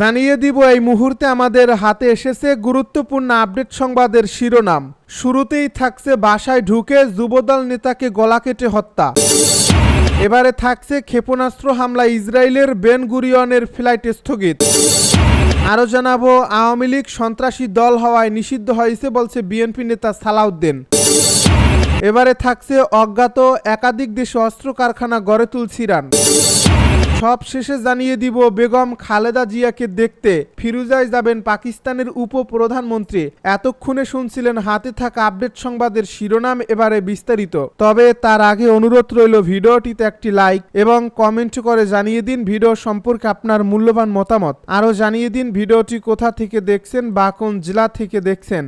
জানিয়ে দিব, এই মুহূর্তে আমাদের হাতে এসেছে গুরুত্বপূর্ণ আপডেট সংবাদের শিরোনাম। শুরুতেই থাকছে বাসায় ঢুকে যুবদল নেতাকে গলা কেটে হত্যা। এবারে থাকছে ক্ষেপণাস্ত্র হামলা, ইসরায়েলের বেন গুরিয়নের ফ্লাইট স্থগিত। আরও জানাব, আওয়ামী লীগ সন্ত্রাসী দল হওয়ায় নিষিদ্ধ হয়েছে বলছে বিএনপি নেতা সালাউদ্দিন। এবারে থাকছে অজ্ঞাত একাধিক দেশে অস্ত্র কারখানা গড়ে তুলছে ইরান। সব শেষে জানিয়ে দিব, বেগম খালেদা জিয়াকে দেখতে ফিরুজায় যাবেন পাকিস্তানের উপপ্রধানমন্ত্রী। এতক্ষণে শুনছিলেন হাতে থাকা আপডেট সংবাদের শিরোনাম এবারে বিস্তারিত। তবে তার আগে অনুরোধ রইল ভিডিওটিতে একটি লাইক এবং কমেন্ট করে জানিয়ে দিন ভিডিও সম্পর্কে আপনার মূল্যবান মতামত। আরও জানিয়ে দিন ভিডিওটি কোথা থেকে দেখছেন বা কোন জেলা থেকে দেখছেন।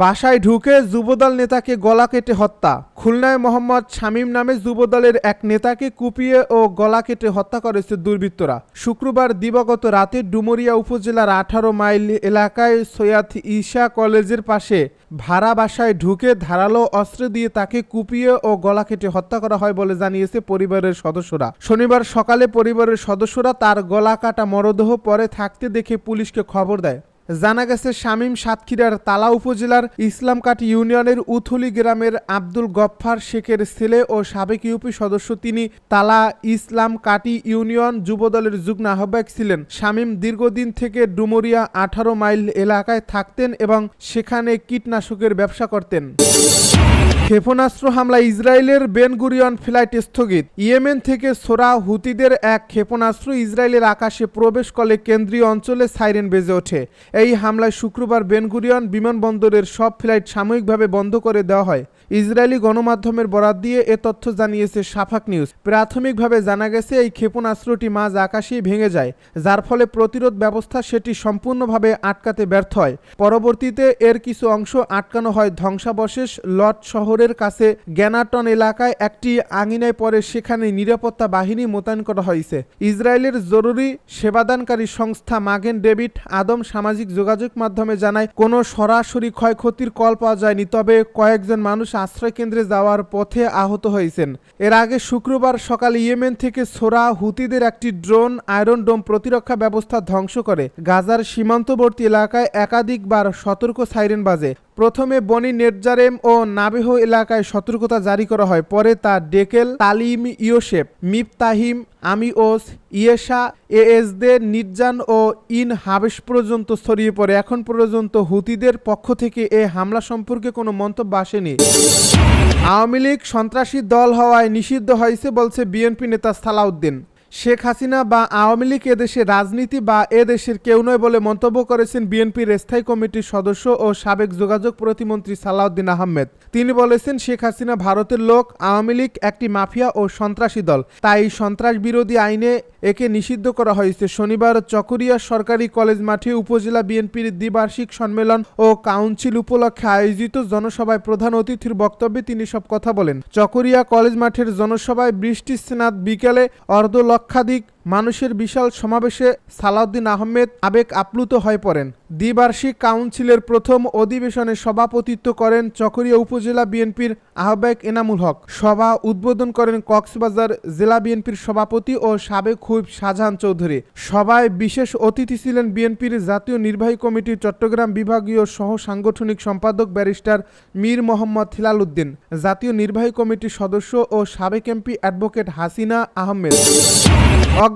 বাসায় ঢুকে যুবদল নেতাকে গলা কেটে হত্যা। খুলনায় মোহাম্মদ শামীম নামে যুবদলের এক নেতাকে কুপিয়ে ও গলা কেটে হত্যা করেছে দুর্বৃত্তরা। শুক্রবার দিবাগত রাতে ডুমুরিয়া উপজেলার আঠারো মাইল এলাকায় সৈয়াদ ঈশা কলেজের পাশে ভাড়া বাসায় ঢুকে ধারালো অস্ত্র দিয়ে তাকে কুপিয়ে ও গলা কেটে হত্যা করা হয় বলে জানিয়েছে পরিবারের সদস্যরা। শনিবার সকালে পরিবারের সদস্যরা তার গলা কাটা মরদেহ পরে থাকতে দেখে পুলিশকে খবর দেয়। জানা গেছে, শামীম সাতক্ষীরার তালা উপজেলার ইসলামকাটি ইউনিয়নের উথলি গ্রামের আব্দুল গফফার শেখের ছেলে ও সাবেক ইউপি সদস্য তিনি তালা ইসলাম কাটি ইউনিয়ন যুবদলের যুগ্ম আহ্বায়ক ছিলেন। শামীম দীর্ঘদিন থেকে ডুমুরিয়া আঠারো মাইল এলাকায় থাকতেন এবং সেখানে কীটনাশকের ব্যবসা করতেন। ক্ষেপণাস্ত্র হামলা ইসরায়েলের বেনগুরিয়ন ফ্লাইট স্থগিত। ইয়েমেন থেকে সোরা হুতিদের এক ক্ষেপণাস্ত্র ইসরায়েলের আকাশে প্রবেশ করলে কেন্দ্রীয় অঞ্চলে সাইরেন বেজে ওঠে। এই হামলায় শুক্রবার বেনগুরিয়ন বিমানবন্দরের সব ফ্লাইট সাময়িকভাবে বন্ধ করে দেওয়া হয়। ইসরায়েলি গণমাধ্যমের বরাত দিয়ে এ তথ্য জানিয়েছে সাফাক নিউজ। প্রাথমিকভাবে জানা গেছে, এই ক্ষেপণাস্ত্রটি মাঝ আকাশেই ভেঙে যায়, যার ফলে প্রতিরোধ ব্যবস্থা সেটি সম্পূর্ণভাবে আটকাতে ব্যর্থ হয়। পরবর্তীতে এর কিছু অংশ আটকানো হয় ধ্বংসাবশেষ লট শহরের কাছে। গ্যানাটন এলাকায় একটি আঙিনায় পরে সেখানে নিরাপত্তা বাহিনী মোতায়েন করা হয়েছে। ইসরায়েলের জরুরি সেবাদানকারী সংস্থা মাগেন ডেভিড আদম সামাজিক যোগাযোগ মাধ্যমে জানায়, কোনো সরাসরি ক্ষয়ক্ষতির কল পাওয়া যায়নি, তবে কয়েকজন মানুষ আশ্রয় কেন্দ্রে যাওয়ার পথে আহত হয়েছেন। এর আগে শুক্রবার সকাল ইয়েমেন থেকে সোরা হুতিদের একটি ড্রোন আয়রন ডোম প্রতিরক্ষা ব্যবস্থা ধ্বংস করে। গাজার সীমান্তবর্তী এলাকায় একাধিকবার সতর্ক সাইরেন বাজে। প্রথমে বনি নেটজারেম ও নাবেহ এলাকায় সতর্কতা জারি করা হয়। পরে তা ডেকেল, তালিম ইয়োসেফ মিফতাহিম, আমিওস, ইয়েশা, এএসদের নির্যান ও ইন হাবেশ পর্যন্ত ছড়িয়ে পড়ে। এখন পর্যন্ত হুতিদের পক্ষ থেকে এ হামলা সম্পর্কে কোনো মন্তব্য আসেনি। আওয়ামী লীগ সন্ত্রাসী দল হওয়ায় নিষিদ্ধ হয়েছে বলছে বিএনপি নেতা সালাউদ্দিন। শেখ হাসিনা বা আওয়ামী লীগ এদেশের রাজনীতি বা এদেশের কেউ নয় বলে মন্তব্য করেছেন বিএনপির স্থায়ী কমিটির সদস্য ও সাবেক যোগাযোগ প্রতিমন্ত্রী সালাউদ্দিন আহমেদ। তিনি বলেছেন, শেখ হাসিনা ভারতের লোক, আওয়ামী লীগ একটি মাফিয়া ও সন্ত্রাসী দল। তাই সন্ত্রাস বিরোধী আইনে একে নিষিদ্ধ করা হয়েছে। শনিবার চকরিয়া সরকারি কলেজ মাঠে উপজেলা বিএনপির দ্বিবার্ষিক সম্মেলন ও কাউন্সিল উপলক্ষে আয়োজিত জনসভায় প্রধান অতিথির বক্তব্যে তিনি সব কথা বলেন। চকরিয়া কলেজ মাঠের জনসভায় বৃষ্টি স্নাত বিকেলে অর্ধ লক্ষাধিক মানুষের বিশাল সমাবেশে সালাউদ্দিন আহমেদ আবেগ আপ্লুত হয়ে পড়েন। দ্বিবার্ষিক কাউন্সিলের প্রথম অধিবেশনে সভাপতিত্ব করেন চকরিয়া উপজেলা বিএনপির আহ্বায়ক এনামুল হক। সভা উদ্বোধন করেন কক্সবাজার জেলা বিএনপির সভাপতি ও সাবেক হুইপ শাহজাহান চৌধুরী। সভায় বিশেষ অতিথি ছিলেন বিএনপির জাতীয় নির্বাহী কমিটির চট্টগ্রাম বিভাগীয় সহ সাংগঠনিক সম্পাদক ব্যারিস্টার মীর মোহাম্মদ হিলাল উদ্দিন জাতীয় নির্বাহী কমিটির সদস্য ও সাবেক এমপি অ্যাডভোকেট হাসিনা আহমেদ।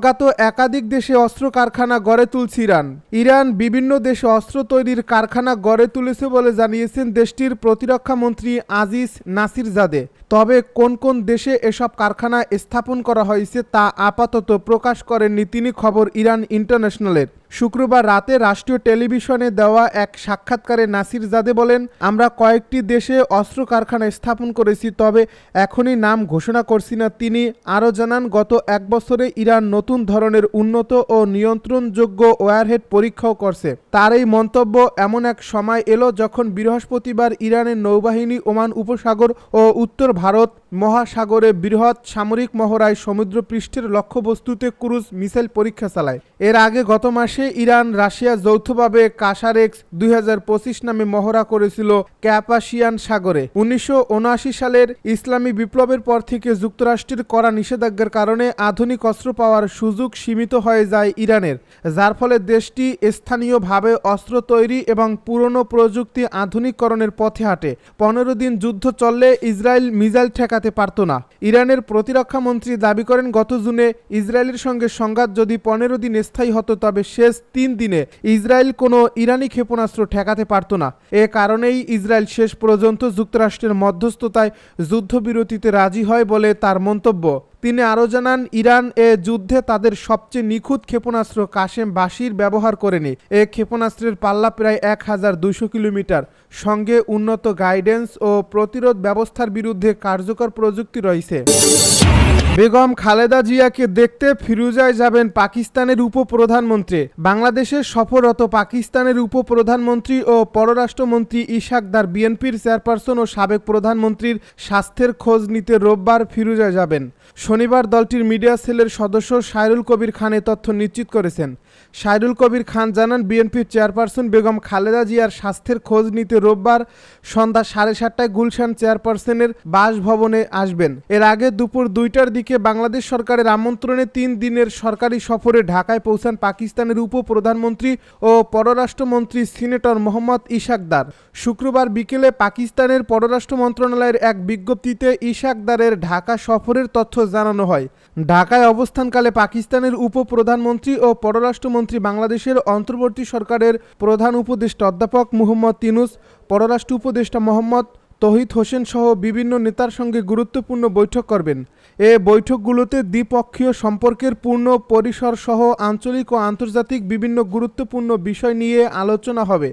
অজ্ঞাত একাধিক দেশে অস্ত্র কারখানা গড়ে তুলছে ইরান। ইরান বিভিন্ন দেশে অস্ত্র তৈরির কারখানা গড়ে তুলেছে বলে জানিয়েছেন দেশটির প্রতিরক্ষা মন্ত্রী আজিজ নাসির জাদে তবে কোন কোন দেশে এসব কারখানা স্থাপন করা হয়েছে তা আপাতত প্রকাশ করেননি তিনি খবর ইরান ইন্টারন্যাশনালের। শুক্রবার রাতে রাষ্ট্রীয় টেলিভিশনে দেওয়া এক সাক্ষাৎকারে নাসির জাদে বলেন, আমরা কয়েকটি দেশে অস্ত্র কারখানা স্থাপন করেছি, তবে এখনই নাম ঘোষণা করছি না। তিনি আরও জানান, গত এক বছরে ইরান নতুন ধরনের উন্নত ও নিয়ন্ত্রণযোগ্য ওয়ারহেড পরীক্ষাও করছে। তার এই মন্তব্য এমন এক সময় এলো যখন বৃহস্পতিবার ইরানের নৌবাহিনী ওমান উপসাগর ও উত্তর ভারত মহাসাগরে বৃহৎ সামরিক মহড়ায় সমুদ্রপৃষ্ঠের লক্ষ্যবস্তুতে ক্রুজ মিসাইল পরীক্ষা চালায়। এর আগে গত মাসে ইরান, রাশিয়া যৌথভাবে কাসারেক্স দুই হাজার পঁচিশ নামে মহড়া করেছিল ক্যাপাসিয়ান সাগরে। উনিশশো উনআশি সালের ইসলামী বিপ্লবের পর থেকে যুক্তরাষ্ট্রের কড়া নিষেধাজ্ঞার কারণে আধুনিক অস্ত্র পাওয়ার সুযোগ সীমিত হয়ে যায় ইরানের, যার ফলে দেশটি স্থানীয়ভাবে অস্ত্র তৈরি এবং পুরনো প্রযুক্তি আধুনিকরণের পথে হাঁটে। পনেরো দিন যুদ্ধ চললে ইসরায়েল মিজাইল ঠেকাতে পারত না। ইরানের প্রতিরক্ষা মন্ত্রী দাবি করেন, গত জুনে ইসরায়েলের সঙ্গে সংঘাত যদি পনেরো দিন স্থায়ী হতো, তবে শেষ তিন দিনে ইসরায়েল কোনো ইরানি ক্ষেপণাস্ত্র ঠেকাতে পারত না। এ কারণেই ইসরায়েল শেষ পর্যন্ত যুক্তরাষ্ট্রের মধ্যস্থতায় যুদ্ধবিরতিতে রাজি হয় বলে তার মন্তব্য। তিনি আরও জানান, ইরান এ যুদ্ধে তাদের সবচেয়ে নিখুঁত ক্ষেপণাস্ত্র কাশেম বাসির ব্যবহার করেনি। এ ক্ষেপণাস্ত্রের পাল্লা প্রায় এক হাজার দুইশো কিলোমিটার। সঙ্গে উন্নত গাইডেন্স ও প্রতিরোধ ব্যবস্থার বিরুদ্ধে কার্যকর প্রযুক্তি রয়েছে। বেগম খালেদা জিয়াকে দেখতে ফিরুজায় যাবেন পাকিস্তানের উপপ্রধানমন্ত্রী। বাংলাদেশে সফররত পাকিস্তানের উপপ্রধানমন্ত্রী ও পররাষ্ট্রমন্ত্রী ইশাকদার বিএনপির চেয়ারপারসন ও সাবেক প্রধানমন্ত্রীর স্বাস্থ্যের খোঁজ নিতে রোববার ফিরুজায় যাবেন। শনিবার দলটির মিডিয়া সেলের সদস্য সাইরুল কবির খান এ তথ্য নিশ্চিত করেছেন। সাইরুল কবির খান জানান, বিএনপির চেয়ারপারসন বেগম খালেদা জিয়ার স্বাস্থ্যের খোঁজ নিতে রোববার সন্ধ্যা সাড়ে সাতটায় গুলশান চেয়ারপারসনের বাসভবনে আসবেন। এর আগে দুপুর দুইটার দিকে বাংলাদেশ সরকারের আমন্ত্রণে তিন দিনের সরকারি সফরে ঢাকায় পৌঁছান পাকিস্তানের উপপ্রধানমন্ত্রী ও পররাষ্ট্রমন্ত্রী সিনেটর মোহাম্মদ ইশাকদার। শুক্রবার বিকেলে পাকিস্তানের পররাষ্ট্র মন্ত্রণালয়ের এক বিজ্ঞপ্তিতে ইশাকদারের ঢাকা সফরের তথ্য জানানো হয়। ঢাকায় অবস্থানকালে পাকিস্তানের উপপ্রধানমন্ত্রী ও পররাষ্ট্রমন্ত্রী বাংলাদেশের অন্তর্বর্তী সরকারের প্রধান উপদেষ্টা অধ্যাপক মুহম্মদ তিনুস পররাষ্ট্র উপদেষ্টা মোহাম্মদ তহিদ হোসেন সহ বিভিন্ন নেতার সঙ্গে গুরুত্বপূর্ণ বৈঠক করবেন। এ বৈঠকগুলোতে দ্বিপক্ষীয় সম্পর্কের পূর্ণ পরিসর সহ আঞ্চলিক ও আন্তর্জাতিক বিভিন্ন গুরুত্বপূর্ণ বিষয় নিয়ে আলোচনা হবে।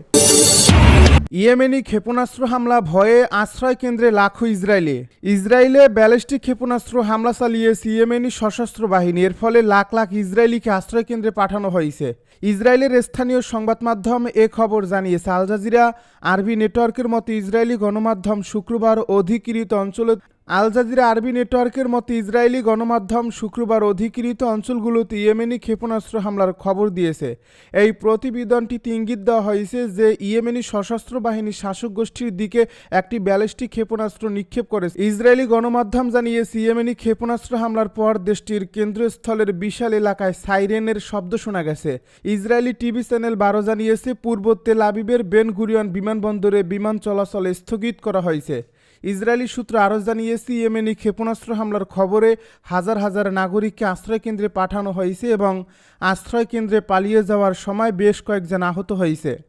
ইয়েমেনি ক্ষেপণাস্ত্র হামলা ভয়ে আশ্রয় কেন্দ্রে লাখো ইসরায়েলে। ইসরায়েলে ব্যালিস্টিক ক্ষেপণাস্ত্র হামলা চালিয়েছে ইয়েমেনি সশস্ত্র বাহিনী। এর ফলে লাখ লাখ ইসরায়েলিকে আশ্রয় কেন্দ্রে পাঠানো হয়েছে। ইসরায়েলের স্থানীয় সংবাদ মাধ্যম এ খবর জানিয়েছে, আল জাজিরা আরবি নেটওয়ার্কের মতো ইসরায়েলি গণমাধ্যম শুক্রবার অধিকৃত অঞ্চলে আল জাজিরা আরবি নেটওয়ার্কের মতো, ইসরায়েলি গণমাধ্যম শুক্রবার অধিকৃত অঞ্চলগুলোতে ইয়েমেনি ক্ষেপণাস্ত্র হামলার খবর দিয়েছে। এই প্রতিবেদনটিতে ইঙ্গিত দেওয়া হয়েছে যে, ইয়েমেনি সশস্ত্র বাহিনী শাসক গোষ্ঠীর দিকে একটি ব্যালিস্টিক ক্ষেপণাস্ত্র নিক্ষেপ করেছে। ইসরায়েলি গণমাধ্যম জানিয়েছে, ইয়েমেনি ক্ষেপণাস্ত্র হামলার পর দেশটির কেন্দ্রস্থলের বিশাল এলাকায় সাইরেনের শব্দ শোনা গেছে। ইসরায়েলি টিভি চ্যানেল বারো জানিয়েছে, পূর্ব তেল আবিবের বেন গুরিয়ন বিমানবন্দরে বিমান চলাচল স্থগিত করা হয়েছে। ইসরায়েলি সূত্র আরও জানিয়েছে ইয়েমেনি ক্ষেপণাস্ত্র হামলার খবরে হাজার হাজার নাগরিককে আশ্রয়কেন্দ্রে পাঠানো হয়েছে এবং আশ্রয়কেন্দ্রে পালিয়ে যাওয়ার সময় বেশ কয়েকজন আহত হয়েছে।